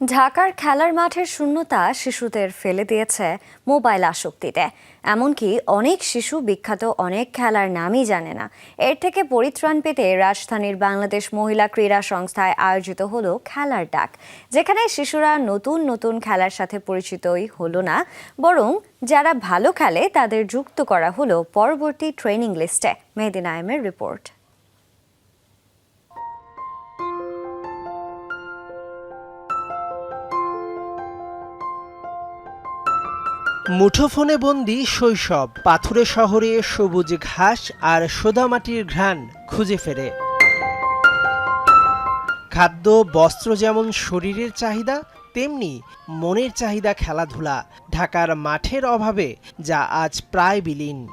ঢাকার খেলার মাঠের শূন্যতা শিশুদের ফেলে দিয়েছে মোবাইল আসক্তিতে। এমনকি অনেক শিশু বিখ্যাত অনেক খেলার নামই জানে না। এর থেকে পরিত্রাণ পেতে রাজধানীর বাংলাদেশ মহিলা ক্রীড়া সংস্থায় আয়োজিত হলো খেলার ডাক, যেখানে শিশুরা নতুন নতুন খেলার সাথে পরিচিতই হলো না, বরং যারা ভালো খেলে তাদের যুক্ত করা হলো পরবর্তী ট্রেনিং লিস্টে। মেহেদিন আয়েমের রিপোর্ট। মুঠোফোনে বন্দি শৈশব, পাথুরে শহরে সবুজ ঘাস আর সোদামাটির ঘ্রাণ খুঁজে ফেরে। খাদ্য, বস্ত্র যেমন শরীরের চাহিদা, তেমনি মনের চাহিদা খেলাধুলা, ঢাকার মাঠের অভাবে যা আজ প্রায় বিলীন।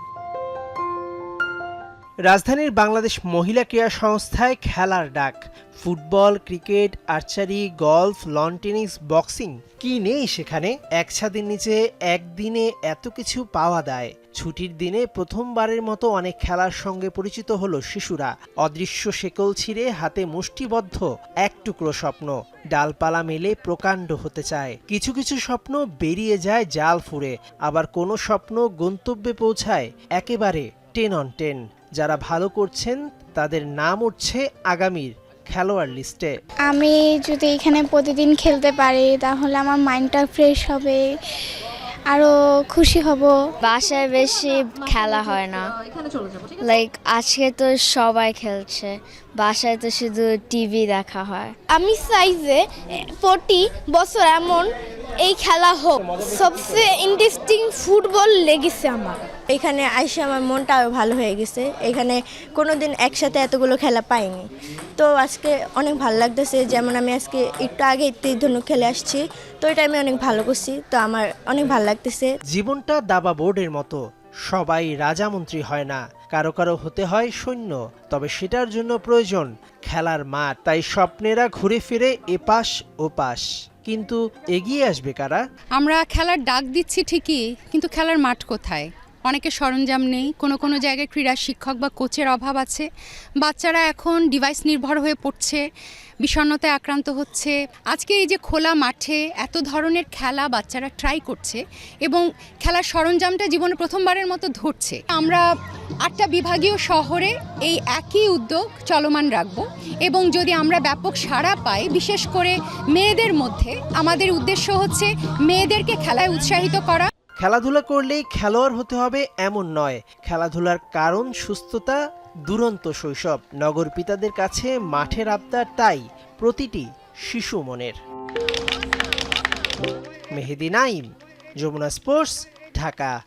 রাজধানীর বাংলাদেশ মহিলা ক্রীড়া সংস্থায় খেলার ডাক। Football, cricket, archery, golf, lawn tennis, boxing কি নেই সেখানে? এক ছাদের নিচে একদিনে এত কিছু পাওয়া দেয় ছুটির দিনে প্রথমবারের মতো অনেক খেলার সঙ্গে পরিচিত হলো শিশুরা। অদৃশ্য শেকল ছিঁড়ে হাতে মুষ্টিবদ্ধ এক টুকরো স্বপ্ন। ডালপালা মেলে প্রকাণ্ড হতে চায়। কিছু কিছু স্বপ্ন বেরিয়ে যায় জাল ফুঁড়ে। আবার কোনো স্বপ্ন গন্তব্যে পৌঁছায় একেবারে টেন অন টেন। যারা ভালো করছেন তাদের নাম উঠছে আগামীর খেলোয়াড় লিস্টে। আমি যদি এখানে প্রতিদিন খেলতে পারি তাহলে আমার মাইন্ডটা ফ্রেশ হবে আরও খুশি হব। বাসায় বেশি খেলা হয় না। লাইক আজকে তো সবাই খেলছে বাসায় তো শুধু টিভি দেখা হয়। আমি চাই যে প্রতি বছর এমন এই খেলা হোক সবচেয়ে ইন্টারেস্টিং ফুটবল লেগেছে আমার। এখানে আইসে আমার মনটা আরও ভালো হয়ে গেছে। এখানে কোনোদিন একসাথে এতগুলো খেলা পাইনি। তো আজকে অনেক ভালো লাগতেছে যেমন আমি আজকে একটু আগে তীরধনুক খেলে আসছি তো এটা আমি অনেক ভালো করছি তো আমার অনেক ভালো লাগতেছে। জীবনটা দাবা বোর্ডের মতো সবাই রাজামন্ত্রী হয় না কারও কারও হতে হয় সৈন্য তবে সেটার জন্য প্রয়োজন খেলার মাঠ তাই স্বপ্নেরা ঘুরে ফিরে এপাশ ওপাশ। কিন্তু এগিয়ে আসবে কারা? আমরা খেলার ডাক দিচ্ছি ঠিকই কিন্তু খেলার মাঠ কোথায়? অনেকে সরঞ্জাম নেই, কোনো কোনো জায়গায় ক্রীড়া শিক্ষক বা কোচের অভাব আছে, বাচ্চারা এখন ডিভাইস নির্ভর হয়ে পড়ছে, বিষণ্ণতায় আক্রান্ত হচ্ছে। আজকে এই যে খোলা মাঠে এত ধরনের খেলা বাচ্চারা ট্রাই করছে এবং খেলার সরঞ্জামটা জীবনে প্রথমবারের মতো ধরছে। আমরা আটটা বিভাগীয় শহরে এই একই উদ্যোগ চলমান রাখব এবং যদি আমরা ব্যাপক সাড়া পাই, বিশেষ করে মেয়েদের মধ্যে, আমাদের উদ্দেশ্য হচ্ছে মেয়েদেরকে খেলায় উৎসাহিত করা। খেলাধুলা করলেই খেলোয়াড় হতে হবে এমন নয়। খেলাধুলার কারণ সুস্থতা, দুরন্ত শৈশব। নগর পিতাদের কাছে মাঠের আবদার তাই, প্রতিটি শিশু মনের। মেহেদি নাইম, যমুনা স্পোর্টস, ঢাকা।